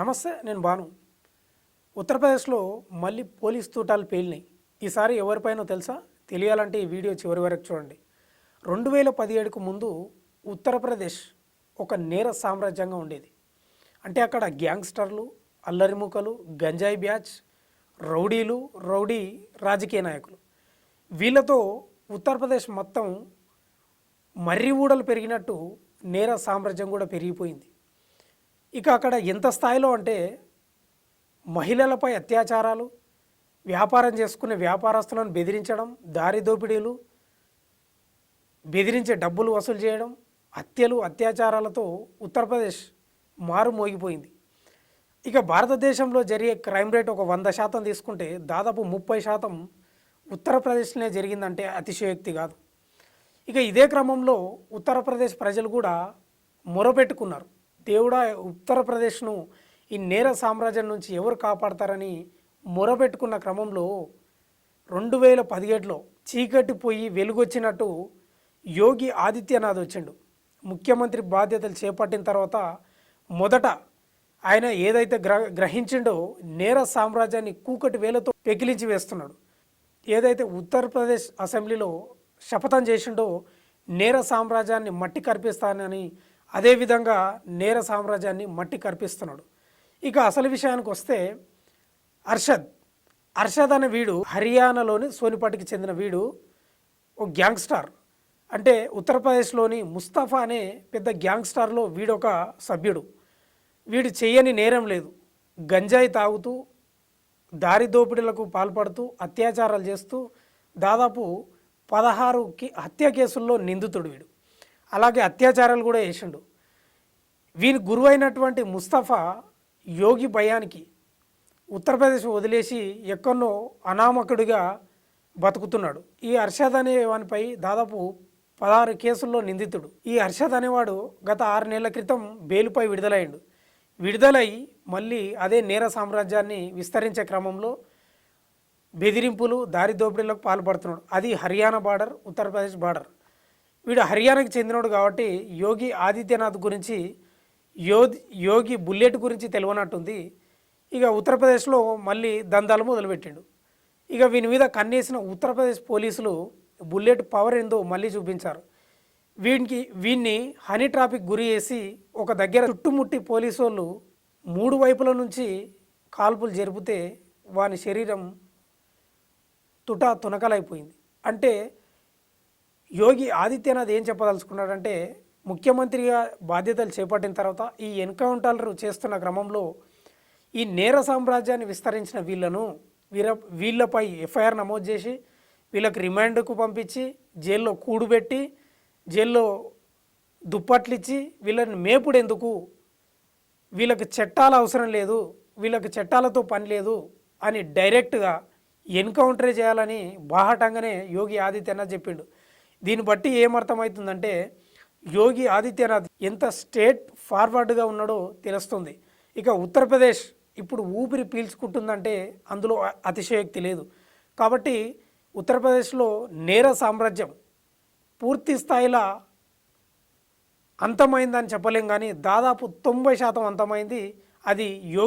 నమస్తే నేను బాను ఉత్తరప్రదేశ్లో మళ్ళీ పోలీస్ తూటాలు పేలినాయి. ఈసారి ఎవరిపైనో తెలుసా? తెలియాలంటే ఈ వీడియో చివరి వరకు చూడండి. రెండు వేల పదిహేడుకు ముందు ఉత్తరప్రదేశ్ ఒక నేర సామ్రాజ్యంగా ఉండేది. అంటే అక్కడ గ్యాంగ్స్టర్లు అల్లరిముకలు గంజాయి బ్యాచ్ రౌడీలు రౌడీ రాజకీయ నాయకులు. వీళ్ళతో ఉత్తరప్రదేశ్ మొత్తం మర్రి ఊడలు పెరిగినట్టు నేర సామ్రాజ్యం కూడా పెరిగిపోయింది. ఇక అక్కడ ఎంత స్థాయిలో అంటే మహిళలపై అత్యాచారాలు వ్యాపారం చేసుకునే వ్యాపారస్తులను బెదిరించడం దారి దోపిడీలు బెదిరించే డబ్బులు వసూలు చేయడం హత్యలు అత్యాచారాలతో ఉత్తరప్రదేశ్ మారు మోగిపోయింది. ఇక భారతదేశంలో జరిగే క్రైమ్ రేట్ ఒక వంద శాతం తీసుకుంటే దాదాపు ముప్పై శాతం ఉత్తరప్రదేశ్లోనే జరిగిందంటే అతిశయోక్తి కాదు. ఇక ఇదే క్రమంలో ఉత్తరప్రదేశ్ ప్రజలు కూడా మొరపెట్టుకున్నారు. దేవుడా ఉత్తరప్రదేశ్ను ఈ నేర సామ్రాజ్యం నుంచి ఎవరు కాపాడతారని మొరపెట్టుకున్న క్రమంలో రెండు వేల పదిహేడులో చీకటి పోయి వెలుగొచ్చినట్టు యోగి ఆదిత్యనాథ్ వచ్చిండు. ముఖ్యమంత్రి బాధ్యతలు చేపట్టిన తర్వాత మొదట ఆయన ఏదైతే గ్ర గ్రహించిండో నేర సామ్రాజ్యాన్ని కూకటి వేలతో పెకిలించి వేస్తున్నాడు. ఏదైతే ఉత్తరప్రదేశ్ అసెంబ్లీలో శపథం చేసిండో నేర సామ్రాజ్యాన్ని మట్టి కరిపిస్తానని అదేవిధంగా నేర సామ్రాజ్యాన్ని మట్టి కర్పిస్తున్నాడు. ఇక అసలు విషయానికి వస్తే అర్షద్. అర్షద్ అనే వీడు హర్యానాలోని సోనిపట్కి చెందిన వీడు ఓ గ్యాంగ్స్టార్. అంటే ఉత్తరప్రదేశ్లోని ముస్తఫా అనే పెద్ద గ్యాంగ్స్టార్లో వీడొక సభ్యుడు. వీడు చేయని నేరం లేదు. గంజాయి తాగుతూ దారి దోపిడీలకు పాల్పడుతూ అత్యాచారాలు చేస్తూ దాదాపు పదహారు హత్య కేసుల్లో నిందితుడు వీడు. అలాగే అత్యాచారాలు కూడా చేసిండు వీని గురువైనటువంటి ముస్తఫా యోగి భయానికి ఉత్తరప్రదేశ్ వదిలేసి ఎక్కడో అనామకుడిగా బతుకుతున్నాడు. ఈ హర్షద్ అనే వానిపై దాదాపు పదహారు కేసుల్లో నిందితుడు. ఈ హర్షద్ అనేవాడు గత ఆరు నెలల క్రితం బెయిల్పై విడుదలయ్యాడు విడుదలై మళ్ళీ అదే నేర సామ్రాజ్యాన్ని విస్తరించే క్రమంలో బెదిరింపులు దారిదోపిడీలకు పాల్పడుతున్నాడు. అది హర్యానా బార్డర్ ఉత్తరప్రదేశ్ బార్డర్. వీడు హర్యానాకి చెందినోడు కాబట్టి యోగి ఆదిత్యనాథ్ గురించి యోగి యోగి బుల్లెట్ గురించి తెలియనట్టుంది ఇక ఉత్తరప్రదేశ్లో మళ్ళీ దందాలు మొదలుపెట్టిండు. ఇక వీని మీద కన్నేసిన ఉత్తరప్రదేశ్ పోలీసులు బుల్లెట్ పవర్ ఏందో మళ్ళీ చూపించారు. వీనికి వీన్ని హనీ ట్రాఫిక్ గురి చేసి ఒక దగ్గర చుట్టుముట్టి పోలీసు వాళ్ళు మూడు వైపుల నుంచి కాల్పులు జరిపితే వాని శరీరం తుట తునకలైపోయింది. అంటే యోగి ఆదిత్యనాథ్ ఏం చెప్పదలుచుకున్నాడంటే ముఖ్యమంత్రిగా బాధ్యతలు చేపట్టిన తర్వాత ఈ ఎన్కౌంటర్లు చేస్తున్న క్రమంలో ఈ నేర సామ్రాజ్యాన్ని విస్తరించిన వీళ్ళను వీర వీళ్ళపై ఎఫ్ఐఆర్ నమోదు చేసి వీళ్ళకి రిమాండ్కు పంపించి జైల్లో కూడుబెట్టి జైల్లో దుప్పట్లు ఇచ్చి వీళ్ళని మేపుడెందుకు? వీళ్ళకి చట్టాల అవసరం లేదు వీళ్ళకి చట్టాలతో పని లేదు అని డైరెక్ట్గా ఎన్కౌంటరే చేయాలని బాహటంగానే యోగి ఆదిత్యనాథ్ చెప్పిండు. దీన్ని బట్టి ఏమర్థమవుతుందంటే యోగి ఆదిత్యనాథ్ ఎంత స్టేట్ ఫార్వర్డ్గా ఉన్నాడో తెలుస్తుంది. ఇక ఉత్తరప్రదేశ్ ఇప్పుడు ఊపిరి పీల్చుకుంటుందంటే అందులో అతిశయోక్తి లేదు. కాబట్టి ఉత్తరప్రదేశ్లో నేర సామ్రాజ్యం పూర్తి స్థాయిలో అంతమైందని చెప్పలేం కానీ దాదాపు తొంభై శాతం అంతమైంది అది యోగి